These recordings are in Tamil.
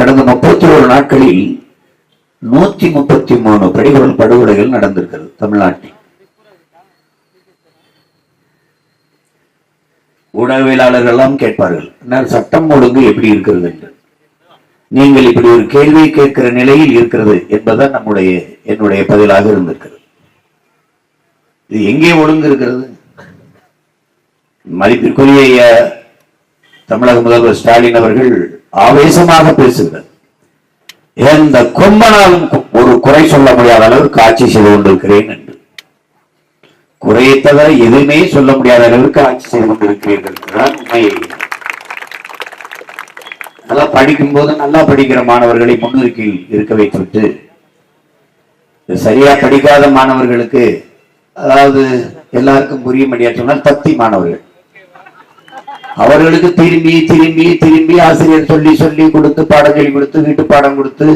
கடந்த முப்பத்தி ஒரு நாட்களில் நூத்தி முப்பத்தி மூணு படிகள் படுகொலைகள் நடந்திருக்கிறது தமிழ்நாட்டில். ஊடகவியலாளர்கள் எல்லாம் கேட்பார்கள் சட்டம் ஒழுங்கு எப்படி இருக்கிறது என்று? நீங்கள் இப்படி ஒரு கேள்வி கேட்கிற நிலையில் இருக்கிறது என்பதுதான் நம்முடைய என்னுடைய பதிலாக இருந்திருக்கிறது. இது எங்கே ஒழுங்கு இருக்கிறது? மதிப்பிற்குரிய தமிழக முதல்வர் ஸ்டாலின் அவர்கள் ஆவேசமாக பேசுகிறார் எந்த கொம்பனாலும் ஒரு குறை சொல்ல முடியாத அளவுக்கு ஆட்சி செய்து கொண்டிருக்கிறேன் என்று. குறையை தவிர எதுவுமே சொல்ல முடியாத அளவுக்கு ஆட்சி செய்து கொண்டிருக்கிறீர்கள் இதுதான் உண்மை நல்லா படிக்கும் போது நல்லா படிக்கிற மாணவர்களை முன்னிறுக்கில் இருக்க வைத்துவிட்டு சரியா படிக்காத மாணவர்களுக்கு அதாவது எல்லாருக்கும் புரிய முடியாது சொன்னால் தத்தி மாணவர்கள். அவர்களுக்கு திரும்பி திரும்பி திரும்பி ஆசிரியர் சொல்லி சொல்லி கொடுத்து பாடம் சொல்லி கொடுத்து வீட்டு பாடம் கொடுத்து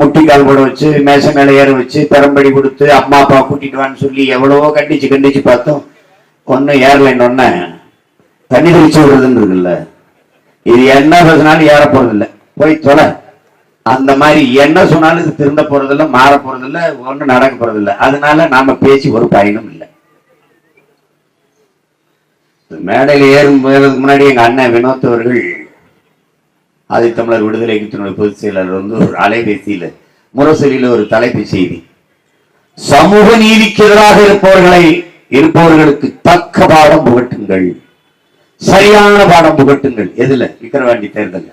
முட்டிக்கால் போட வச்சு மேச மேல ஏற வச்சு பெரம்படி கொடுத்து அம்மா அப்பா கூட்டிட்டு வான்னு சொல்லி எவ்வளவோ கண்டிச்சு கண்டிச்சு பார்த்தோம். ஒன்னும் ஏறலைன்னு ஒன்ன தண்ணி தெளிச்சு விடுறதுன்னு இருக்குல்ல. இது என்ன பேசினாலும் ஏற போறதில்ல. போய் தொலை. அந்த மாதிரி என்ன சொன்னாலும் இது திருந்த போறதில்ல மாற போறதில்ல ஒன்றும் நடக்க போறதில்ல. அதனால நாம பேசி ஒரு பயனும் இல்லை. மேடையில் ஏறும் போகிறதுக்கு முன்னாடி எங்கள் அண்ணன் வினோத் அவர்கள் ஆதித்தமிழர் விடுதலை கட்சியினுடைய பொதுச் செயலாளர் வந்து ஒரு அலைபேசியில முரசொலியில் ஒரு தலைப்பு செய்தி. சமூக நீதிக்கு எதிராக இருப்பவர்களை இருப்பவர்களுக்கு தக்க பாடம் புகட்டுங்கள். சரியான பாடம் புகட்டுங்கள். எதுல? விக்கிரவாண்டி தேர்தல்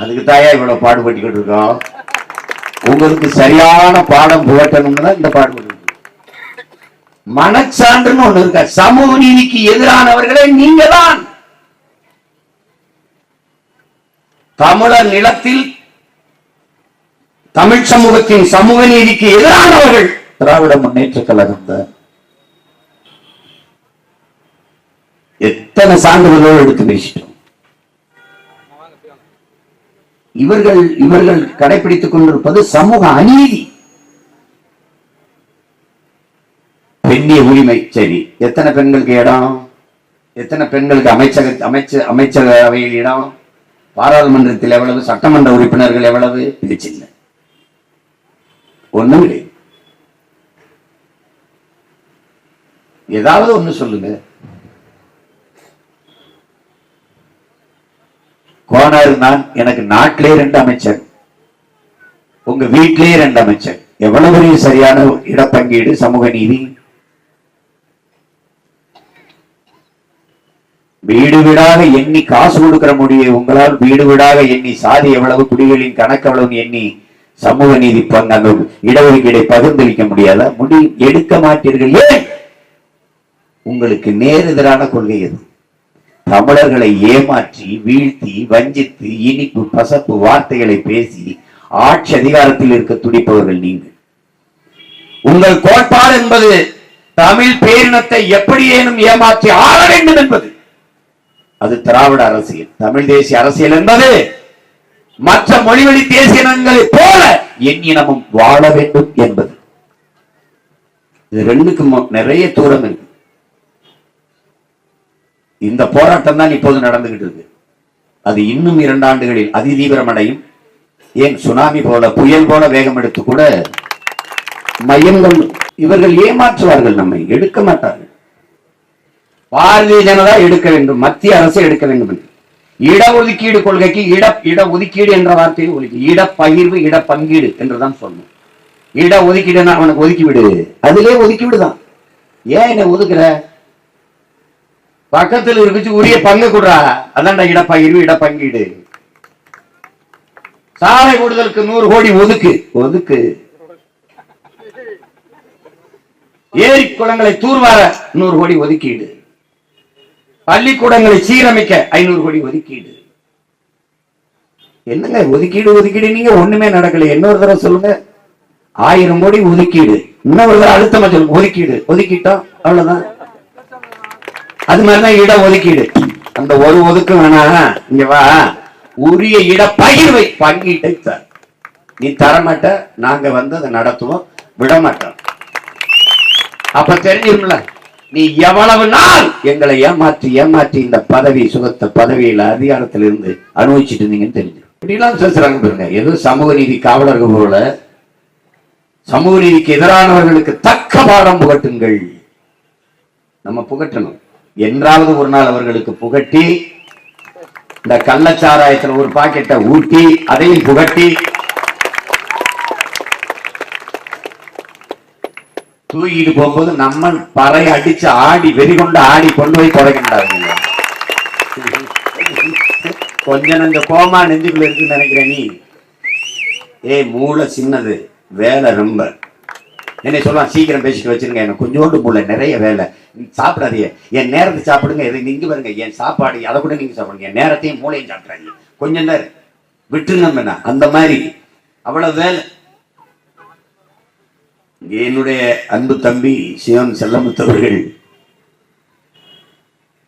அதுக்கு தாயா இவ்வளவு பாடுபட்டுக்கிட்டு இருக்கோம். உங்களுக்கு சரியான பாடம் புகட்டணும்னு தான் இந்த பாடுபட்டு மனச்சான்றுன்னு ஒண்ணு இருக்க? சமூக நீதிக்கு எதிரானவர்களே நீங்க தான் தமிழர் நிலத்தில் தமிழ் சமூகத்தின் சமூக நீதிக்கு எதிரானவர்கள். திராவிட முன்னேற்ற கழகம் தான் எத்தனை சான்றுகளோ எடுத்து பேசிட்டோம். இவர்கள் இவர்கள் கடைபிடித்துக் கொண்டிருப்பது சமூக அநீதி. பெண்ணிய உரிமை. சரி எத்தனை பெண்களுக்கு இடம்? எத்தனை பெண்களுக்கு அமைச்சக அமைச்ச அமைச்சரவையில் இடம்? பாராளுமன்றத்தில் எவ்வளவு? சட்டமன்ற உறுப்பினர்கள் எவ்வளவு? பேச்சில்லை ஒண்ணும் இல்லை. ஏதாவது ஒண்ணு சொல்லுங்க. கோனார் நான் எனக்கு நாட்டிலே ரெண்டு அமைச்சர். உங்க வீட்டிலேயே ரெண்டு அமைச்சர். எவ்வளவு பெரிய சரியான இடப்பங்கீடு சமூக நீதி? வீடு வீடாக எண்ணி காசு கொடுக்கிற முடிய உங்களால் வீடு வீடாக எண்ணி சாதி எவ்வளவு குடிகளின் கணக்கு எவ்வளவு எண்ணி சமூக நீதி பங்கு அந்த இடஒதுக்கீடை பகிர்ந்தளிக்க முடியாத? முடி எடுக்க மாட்டீர்கள். ஏன்? உங்களுக்கு நேர் எதிரான கொள்கை எது? தமிழர்களை ஏமாற்றி வீழ்த்தி வஞ்சித்து இனிப்பு பசப்பு வார்த்தைகளை பேசி ஆட்சி அதிகாரத்தில் இருக்க துடிப்பவர்கள் நீங்கள். உங்கள் கோட்பாடு என்பது தமிழ் பேரினத்தை எப்படியேனும் ஏமாற்றி ஆள வேண்டும் என்பது. அது திராவிட அரசியல். தமிழ் தேசிய அரசியல் என்பது மற்ற மொழிவழி தேசிய இனங்களைப் போல என் இனமும் வாழ வேண்டும் என்பது. இது ரெண்டுக்கும் நிறைய தூரம் இருக்கு. இந்த போராட்டம் தான் இப்போது நடந்துகிட்டு இருக்கு. அது இன்னும் இரண்டு ஆண்டுகளில் அதிதீவிரமடையும். ஏன் சுனாமி போல புயல் போல வேகம் எடுத்து கூட மையங்கள் இவர்கள் ஏமாற்றுவார்கள் நம்மை எடுக்க மாட்டார்கள். பாரதிய ஜனதா எடுக்க வேண்டும் மத்திய அரசு எடுக்க வேண்டும் என்று. இடஒதுக்கீடு கொள்கைக்கு இட இட ஒதுக்கீடு என்ற வார்த்தையை ஒதுக்கி இடப்பகிர்வு இட பங்கீடு என்றுதான் சொல்லணும். இட ஒதுக்கீடுனா அவனுக்கு ஒதுக்கி விடு அதிலே ஒதுக்கி விடுதான் ஏன் என்ன ஒதுக்குற? பக்கத்தில் இருந்துச்சு உரிய பங்கு கொடுறா. அதான்டா இடப்பகிர்வு இடப்பங்கீடு. சாலை கூடுதலுக்கு நூறு கோடி ஒதுக்கு. ஒதுக்கு. ஏரி குளங்களை தூர்வார நூறு கோடி ஒதுக்கீடு. பள்ளிக்கூடங்களை சீரமைக்க ஐநூறு கோடி ஒதுக்கீடு. என்னங்க ஒதுக்கீடு ஒதுக்கீடு? நீங்க ஒண்ணுமே நடக்கல. இன்னொரு தடவை சொல்லுங்க? ஆயிரம் கோடி ஒதுக்கீடு. இன்னொரு தடவை அழுத்தமா சொல்லுங்க ஒதுக்கீடு. ஒதுக்கிட்டோம் அவ்வளவுதான். அது மாதிரிதான் இட ஒதுக்கீடு. அந்த ஒரு ஒதுக்கு வேணா. இங்க வா. உரிய இட பகிர்வை பங்கீட்டை தர் நீ தரமாட்ட. நாங்க வந்து அதை நடத்துவோம். விட மாட்டோம் அப்ப தெரிஞ்சிரும்ல? நீ எவ்வளவு நாள் எங்களை ஏமாற்றி ஏமாற்றி இந்த பதவி சுகத்த பதவியில அதிகாரத்தில இருந்து அனுபவிச்சுட்டு இருந்தீங்கன்னு தெரிஞ்சு இப்படிலாம் பேசுறாங்க பாருங்க. ஏதோ சமூக நீதி காவலர்கள் போல சமூக நீதிக்கு எதிரானவர்களுக்கு தக்க பாடம் புகட்டுங்கள். நம்ம புகட்டணும். என்றாவது ஒரு நாள் அவர்களுக்கு புகட்டி இந்த கள்ளச்சாராயத்துல ஒரு பாக்கெட்டை ஊட்டி அதையும் புகட்டி தூக்கிட்டு போகும்போது நம்ம பறை அடிச்சு ஆடி வெறி கொண்டு ஆடி கொண்டு போய் குறைக்கின்றாங்க கொஞ்ச இந்த கோமா நெஞ்சுக்குள்ள இருக்குன்னு நினைக்கிறேன் நீ. ஏய் மூளை சின்னது வேலை ரொம்ப. என்னை சொல்லலாம் சீக்கிரம் பேசிட்டு வச்சிருங்க எனக்கு கொஞ்சோண்டு மூளை நிறைய வேலை. சாப்பிடாதீங்க. என் நேரத்தை சாப்பிடுங்க இதை நீங்க பாருங்க என் சாப்பாடு அதை கூட நீங்க சாப்பிடுங்க. என் நேரத்தையும் மூளையும் சாப்பிட்றாங்க கொஞ்சம் நேரம் விட்டுருங்க என்ன அந்த மாதிரி. அவ்வளவு வேலை. என்னுடைய அன்பு தம்பி சிவன் செல்லமுத்தவர்கள்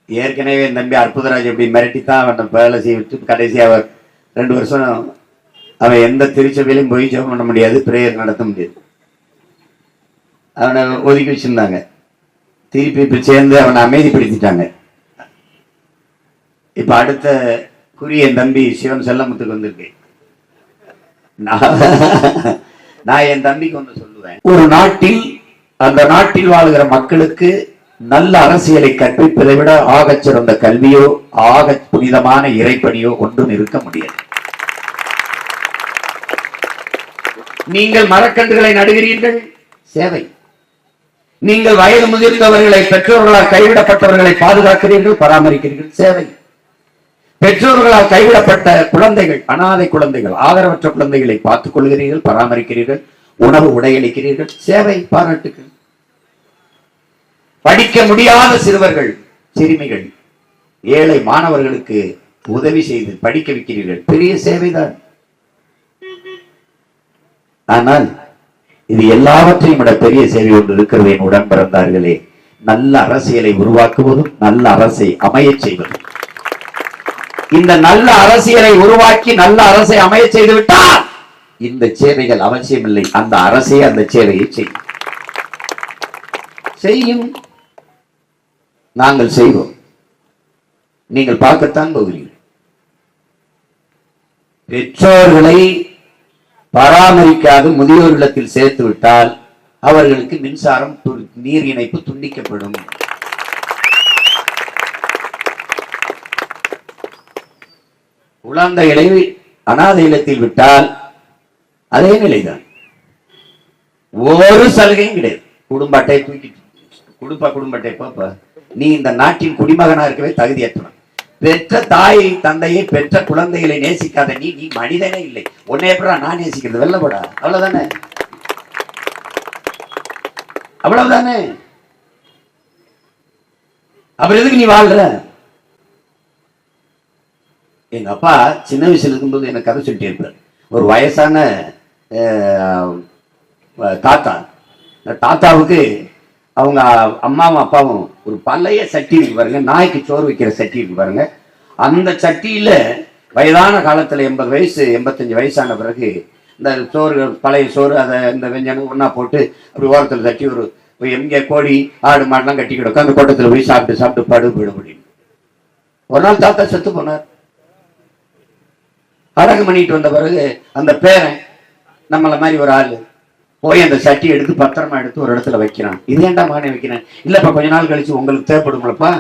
ஏற்கனவே என் தம்பி அற்புதராஜ் எப்படி மிரட்டித்தான் அவன் வேலை செய்ய விட்டு கடைசி அவர் ரெண்டு வருஷம் அவன் எந்த திருச்சபையிலும் போய் ஜெபம் பண்ண முடியாது பிரேயர் நடத்த முடியாது. அவனை ஒதுக்கி வச்சிருந்தாங்க. திருப்பி இப்போ சேர்ந்து அவனை அமைதிப்படுத்திட்டாங்க. இப்ப அடுத்த குறி என் தம்பி சிவன் செல்லமுத்துக்கு வந்திருக்கு. நான் நான் என் தம்பிக்கு ஒன்று சொல்லுவேன். ஒரு நாட்டில் அந்த நாட்டில் வாழ்கிற மக்களுக்கு நல்ல அரசியலை கற்பிப்பதை விட ஆகச் சிறந்த கல்வியோ ஆக புனிதமான இறைப்பணியோ ஒன்றும் இருக்க முடியாது. நீங்கள் மரக்கன்றுகளை நடுகிறீர்கள்? சேவை. நீங்கள் வயது முதிர்ந்தவர்களை பெற்றோர்களால் கைவிடப்பட்டவர்களை பாதுகாக்கிறீர்கள்? பராமரிக்கிறீர்கள்? சேவை. பெற்றோர்களால் கைவிடப்பட்ட குழந்தைகள் அனாதை குழந்தைகள் ஆதரவற்ற குழந்தைகளை பார்த்துக் கொள்கிறீர்கள் பராமரிக்கிறீர்கள் உணவு உடையளிக்கிறீர்கள் சேவை பாராட்டுகள் படிக்க முடியாத சிறுவர்கள் சிறுமிகள் ஏழை மாணவர்களுக்கு உதவி செய்து படிக்க வைக்கிறீர்கள். பெரிய சேவைதான் ஆனால் இது எல்லாவற்றையும் விட பெரிய சேவை ஒன்று இருக்கிறது என் உடன் பிறந்தார்களே. நல்ல அரசியலை உருவாக்குவதும் நல்ல அரசை அமையச் செய்வதும். இந்த நல்ல அரசியலை உருவாக்கி நல்ல அரசை அமைய செய்து விட்டால் இந்த சேவைகள் அவசியமில்லை. அந்த அரசே அந்த சேவையை செய்யும். செய்யும். நாங்கள் செய்வோம். நீங்கள் பார்க்கத்தான் போகிறீர்கள். பெற்றோர்களை பராமரிக்காது முதியோர் இல்லத்தில் சேர்த்து விட்டால் அவர்களுக்கு மின்சாரம் நீர் இணைப்பு துண்டிக்கப்படும். குழந்தைகளை அனாதை இல்லத்தில் விட்டால் அதே நிலைதான். ஒரு சலுகையும் கிடையாது. குடும்ப அட்டை தூக்கிட்டு குடும்ப குடும்ப அட்டை பாப்பா. நீ இந்த நாட்டின் குடிமகனா இருக்கவே தகுதியற்றவன். பெற்ற தாயை தந்தையை பெற்ற குழந்தைகளை நேசிக்காத நீ நீ மனிதனே இல்லை. உன்னை எப்படா நான் நேசிக்கிறது? வெள்ளப்படா அவ்வளவுதானே? அவ்வளவுதானே? அப்புறம் எதுக்கு நீ வாழ்ற? எங்கள் அப்பா சின்ன வயசில் இருக்கும்போது எனக்கு கதை சொல்லிட்டு இருப்பார் ஒரு வயசான தாத்தா. அந்த தாத்தாவுக்கு அவங்க அம்மாவும் அப்பாவும் ஒரு பழைய சட்டி இருக்கு பாருங்க நாய்க்கு சோறு வைக்கிற சட்டி இருக்கு பாருங்க. அந்த சட்டியில் வயதான காலத்தில் எண்பது வயசு எண்பத்தஞ்சு வயசான பிறகு இந்த சோறு பழைய சோறு அதை இந்த வெஞ்சனம் ஒன்றா போட்டு அப்படி ஓரத்தில் தட்டி ஒரு எங்கே கோழி ஆடு மாடுலாம் கட்டி கிடக்கும். அந்த கூட்டத்தில் போய் சாப்பிட்டு சாப்பிட்டு படு போயிட முடியும் ஒரு நாள் தாத்தா செத்து போனார் அடகு பண்ணிட்டு வந்த பிறகு அந்த பேரன் நம்மளை மாதிரி ஒரு ஆள் போய் அந்த சட்டி எடுத்து பத்திரமா எடுத்து ஒரு இடத்துல வைக்கிறான். இது ஏன்டா மகனே வைக்கிறேன்? இல்லப்பா கொஞ்ச நாள் கழிச்சு உங்களுக்கு தேவைப்படுங்களப்பா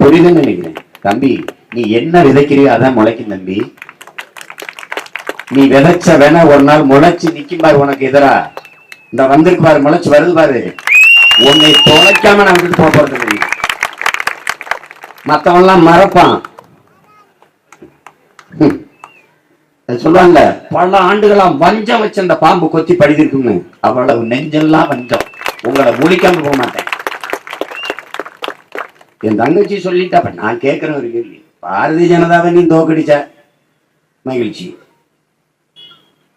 புரியுதுன்னு நினைக்கிறேன். தம்பி நீ என்ன விதைக்கிறியோ அதான் முளைக்கும் தம்பி. நீ விதைச்ச வேணா ஒரு நாள் முளைச்சு நிக்கும் பாரு உனக்கு எதிரா. இந்த வந்திருக்கு பாரு முளைச்சு வருது பாரு. உன்னை தொலைக்காம நான் விட்டுட்டு போக போறது மற்றவன்லாம் மறப்பான். சொல்லுவாங்க பல ஆண்டுகளா வஞ்சம் வச்ச அந்த பாம்பு கொத்தி படிதிருக்குங்க அவ்வளவு நெஞ்செல்லாம் வஞ்சம். உங்களை ஒழிக்காம போக மாட்டேன். என் தங்கச்சி சொல்லிட்டா அப்ப நான் கேட்கிறேன் ஒரு கேள்வி. பாரதிய ஜனதாவை நீ தோக்கடிச்ச? மகிழ்ச்சி.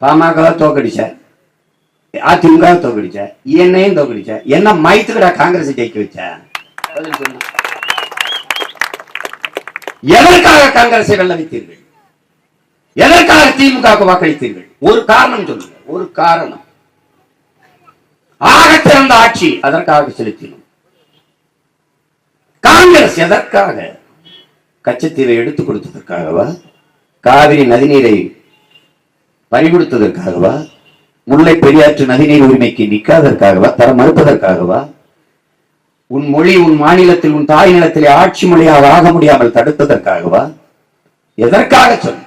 பாமக தோக்கடிச்ச? அதிமுக தோக்கடிச்ச? என்னையும் தோக்கடிச்ச? என்ன மைத்துக்கடா காங்கிரஸ் ஜெயிக்க வச்ச? சொல்லு. எதற்காக காங்கிரஸை வெல்ல வைத்தீர்கள் எதற்காக திமுக வாக்களித்தீர்கள்? ஒரு காரணம் சொல்லுங்க. ஒரு காரணம். ஆக சிறந்த ஆட்சி அதற்காக செலுத்தினோம். காங்கிரஸ் எதற்காக கச்சத்தீவை எடுத்து கொடுத்ததற்காகவா? காவிரி நதிநீரை பறிகொடுத்ததற்காகவா? முல்லை பெரியாற்று நதிநீர் உரிமைக்கு நிற்காததற்காகவா? தர மறுப்பதற்காகவா? உன் மொழி உன் மாநிலத்தில் உன் தாய் நிலத்திலே ஆட்சி மொழியாக ஆக முடியாமல் தடுத்ததற்காகவா? எதற்காக சொல்?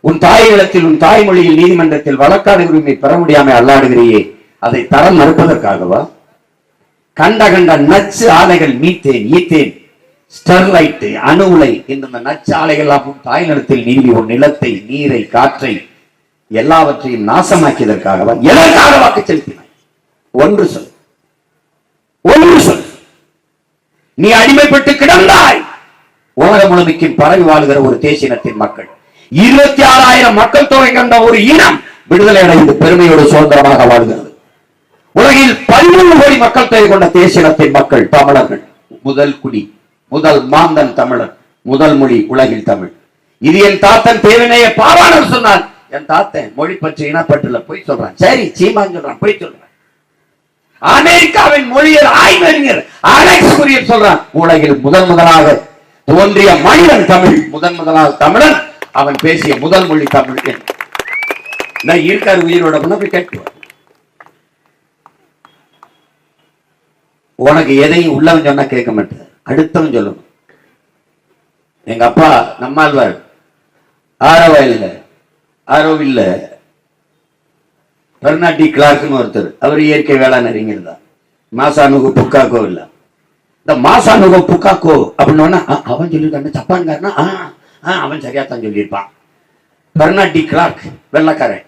உன் தாய் நிலத்தில் உன் தாய்மொழியில் நீதிமன்றத்தில் வழக்காடு உரிமை பெற முடியாமல் அல்லாடுகிறியே அதை தரம் மறுப்பதற்காகவா? கண்ட கண்ட நச்சு ஆலைகள் மீத்தேன் ஈத்தேன் ஸ்டெர்லைட் அணு உலை இந்த நச்சு ஆலைகள் எல்லாம் தாய் நிலத்தில் நீதி உன் நிலத்தை நீரை காற்றை எல்லாவற்றையும் நாசமாக்கியதற்காகவா? எதற்காக வாக்கு செலுத்தினாய். ஒன்று சொல். ஒன்று சொல் நீ அடிமைப்பட்டு கிடந்தாய். உலகம் முழுமைக்கும் பரவி வாழ்கிற ஒரு தேசினத்தின் மக்கள். இருபத்தி ஆறாயிரம் மக்கள் தொகை கொண்ட ஒரு இனம் விடுதலை அடைந்து பெருமையோடு சுதந்திரமாக வாழ்கிறது. உலகில் பதிமூணு கோடி மக்கள் தொகை கொண்ட தேசினத்தின் மக்கள் தமிழர்கள். முதல் குடி முதல் மாந்தன் தமிழர் முதல் மொழி உலகில் தமிழ். இது என் தாத்தன் தேவினைய பாவாணர் சொன்னான் என் தாத்தன் மொழி பற்றி இனப்பட்டுல போய் சொல்றான். சரி சீமான் சொல்றான் போய் சொல்றான். அமெரிக்காவின் மொழியர் ஆய்வறிஞர் அலெக்ஸ் குரியர் சொல்றான் உலகில் முதன் முதலாக தோன்றிய மனிதன் தமிழ் முதன் முதலாக தமிழன் அவன் பேசிய முதல் மொழி தமிழ் நான் இருக்காரு உயிரோட முன்ன போய் உனக்கு எதையும் உள்ளவன் சொன்னா கேட்க மாட்டேன் அடுத்தவன் சொல்லணும். எங்க அப்பா நம்மாழ்வார். ஆரவா இல்ல. ஆரோவில் பெர்னாட்டி கிளார்க்னு ஒருத்தர். அவர் இயற்கை வேளாண் அறிஞர் தான் மாசானுகு புக்காக்கோ இல்லை. இந்த மாசானுகோ புக்காக்கோ அப்படின்னு அவன் சொல்லியிருக்கான் ஜப்பான்காரனா ஆ, ஆ, அவன் சரியா தான் சொல்லியிருப்பான். பெர்னாட்டி கிளார்க் வெள்ளக்காரன்.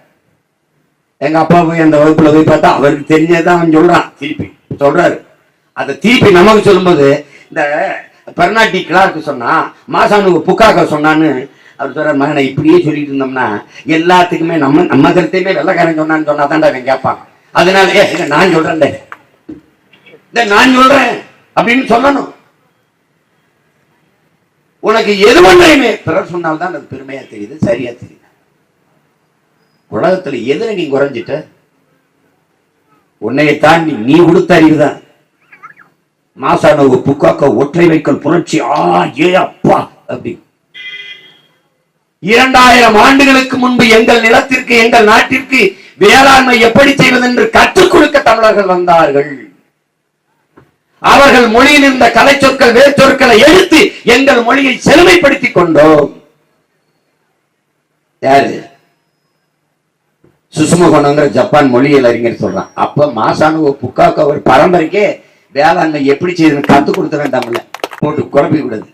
எங்க அப்பா போய் அந்த வகுப்புல போய் பார்த்தா அவருக்கு தெரிஞ்சதான் அவன் சொல்றான் திருப்பி. சொல்றாரு. அதை திருப்பி நமக்கு சொல்லும்போது இந்த பெர்னாட்டி கிளார்க்கு சொன்னா மாசானுக்கு புக்காக்க சொன்னான்னு அவர் சொல்ற மகனை இப்படியே சொல்லிட்டு இருந்தோம்னா எல்லாத்துக்குமே நம்ம நம்ம கருத்தையுமே வெள்ளக்காரன் சொன்னான்னு சொன்னா தான்டா அவன் கேட்பான் அதனால ஏ, நான் சொல்றேன்டே. இதை நான் சொல்றேன். அப்படின்னு சொல்லணும். உனக்கு எது ஒன்றையுமே பிறர் சொன்னால்தான் அது பெருமையா தெரியுது சரியா தெரியுது. உலகத்துல எதுல நீ குறைஞ்சிட்ட? உன்னையை தாண்டி நீ கொடுத்த அறிவுதான். மாசானவு புக்காக்க ஒற்றை வைக்கல் புரட்சி ஆ ஏ அப்பா அப்படி. இரண்டாயிரம் ஆண்டுகளுக்கு முன்பு எங்கள் நிலத்திற்கு எங்கள் நாட்டிற்கு வேளாண்மை எப்படி செய்வது என்று கற்றுக் கொடுக்க தமிழர்கள் வந்தார்கள். அவர்கள் மொழியில் இருந்த கலை சொற்கள் வேர்ச்சொற்களை எடுத்து எங்கள் மொழியை செழுமைப்படுத்திக் கொண்டோம். யாரு? சுசுமுகனுங்கிற ஜப்பான் மொழியில் அறிஞர் சொல்றான். அப்ப மாசானு புக்காக்க ஒரு பரம்பரைக்கே வேளாண்மை எப்படி செய்யுதுன்னு கத்து கொடுத்துறேன் வேண்டாம்ல போட்டு குழப்பி விடுது